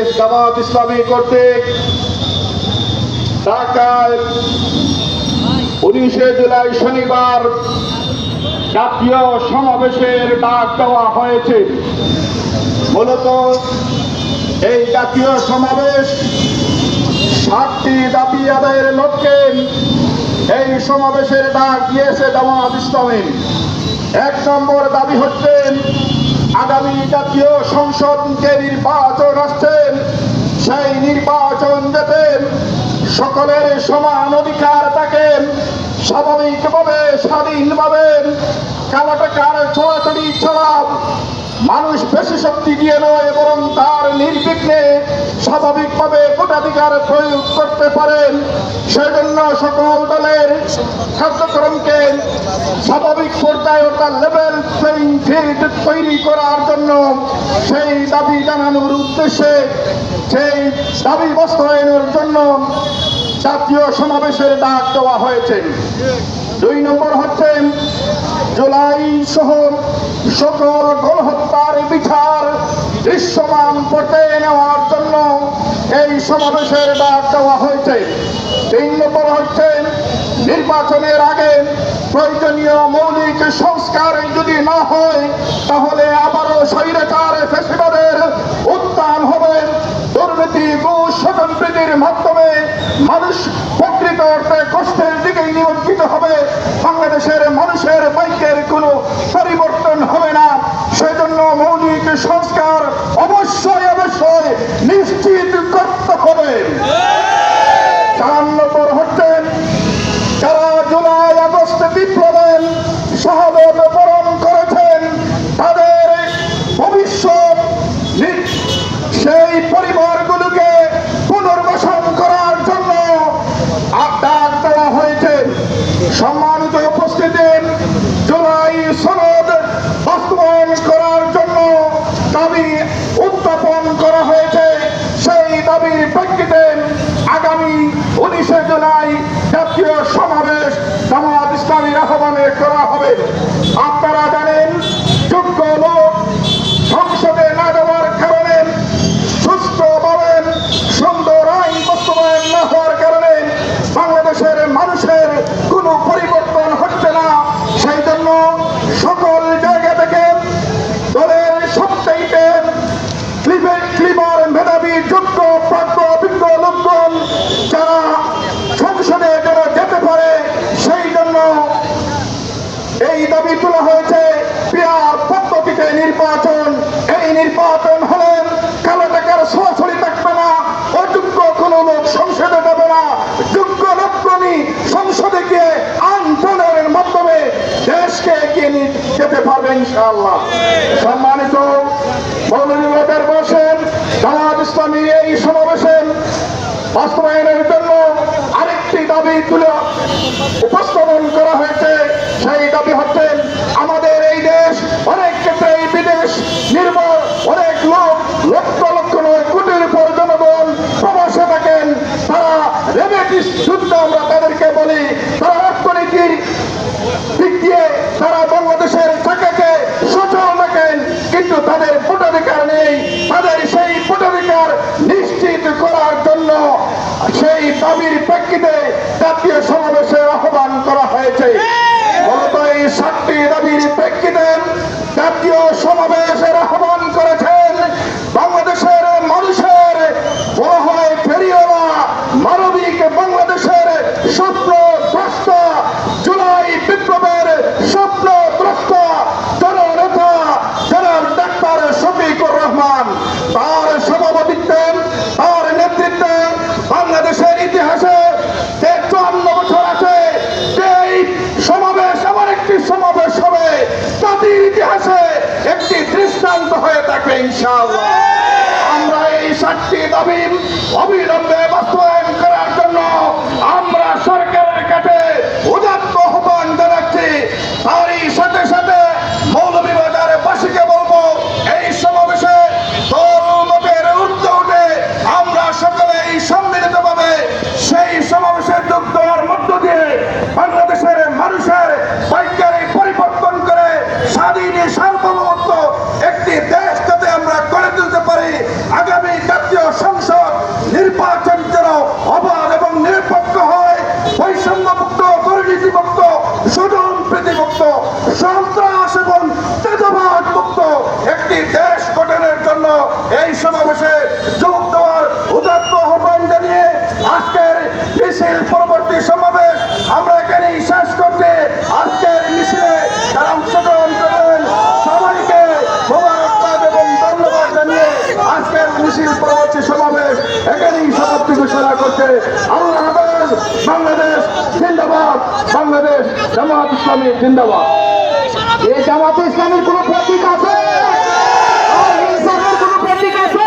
বাংলাদেশ জামাত ইসলামী কর্তৃক ঢাকায় উনিশে জুলাই শনিবার জাতীয় সমাবেশের ডাক দেওয়া হয়েছে। মূলত এই জাতীয় সমাবেশ সাতটি দাবি আদায়ের লক্ষ্যে এই সমাবেশের ডাক দিয়েছে জামাত ইসলামী। এক নম্বর দাবি হচ্ছে আগামী জাতীয় সংসদ যে নির্বাচন আসছেন সেই নির্বাচন যাতে সকলের সমান অধিকার থাকে, স্বাভাবিকভাবে, স্বাধীনভাবে কালো টাকার ছড়াছড়ি ছাড়া মানুষ বেশি শক্তি দিয়ে নয়, বরং তার নির্বিঘ্নে স্বাভাবিকভাবে ভোটাধিকার প্রয়োগ করতে পারেন সেজন্য সকল দলের কার্যক্রমকে স্বাভাবিক পর্যায়ে লেভেল প্লেইং ফিল্ড তৈরি করার জন্য সেই দাবি জানানোর উদ্দেশ্যে, সেই দাবি বাস্তবায়নের জন্য জাতীয় সমাবেশের ডাক দেওয়া হয়েছে। দুই নম্বর হচ্ছে জুলাই সহ সকল গণহত্যার বিচার দৃশ্যমান করতে নেওয়ার জন্য এই সমাবেশের ডাক দেওয়া হয়েছে। তিন নম্বর হচ্ছে সংস্কার যদি না হয়, তাহলে আবারও স্বৈরাচার ফেসিবাদের উত্থান হবে। দুর্নীতি, ঘুষ স্বতন্ত্রীতির মাধ্যমে মানুষ প্রকৃত অর্থে কষ্টের সেই পরিবারগুলোকে পুনর্বাসন করার জন্য ডাক দেওয়া হয়েছে। সম্মানিত উপস্থিতি জুলাই সনদ বাস্তবায়ন করার জন্য দাবি উত্থাপন করা হয়েছে। সেই দাবির প্রেক্ষিতে আগামী উনিশে জুলাই জাতীয় সমাবেশ জামাত ইসলামীর আহ্বানে করা হবে। আপনারা নিয়ে যেতে পারবে ইনশাআল্লাহ। সম্মানিত মৌলভীবাজার বসেন জামাত ইসলামী এই সমাবেশের বাস্তবায়নের জন্য আরেকটি দাবি তুলে উপস্থাপন দাবির প্রেক্ষিতে জাতীয় সমাবেশে আহ্বান করা হয়েছে। মূলত এই সাতটি দাবির প্রেক্ষিতে জাতীয় সমাবেশের ইনশাআল্লাহ। আমরা এই সাতটি দাবি অবিলম্বে বাস্তবায়ন একটি দেশ গঠনের জন্য এই সমাবেশে যোগ দেওয়ার উদাত্ত আহ্বান জানিয়ে আজকের মিছিল পরবর্তী সমাবেশ আমরা এখানেই শেষ করতে আজকের মিছিলে তারা অংশগ্রহণ করলেন সবাইকে মোবারকবাদ এবং ধন্যবাদ জানিয়ে আজকের মিছিল পরবর্তী সমাবেশ এখানেই সমাপ্তি ঘোষণা করতে আল্লাহ হাফেজ বাংলাদেশ জিন্দাবাদ, বাংলাদেশ জামাত ইসলামী জিন্দাবাদ। এই জামাত ইসলামের কোন প্রতীক আছে? República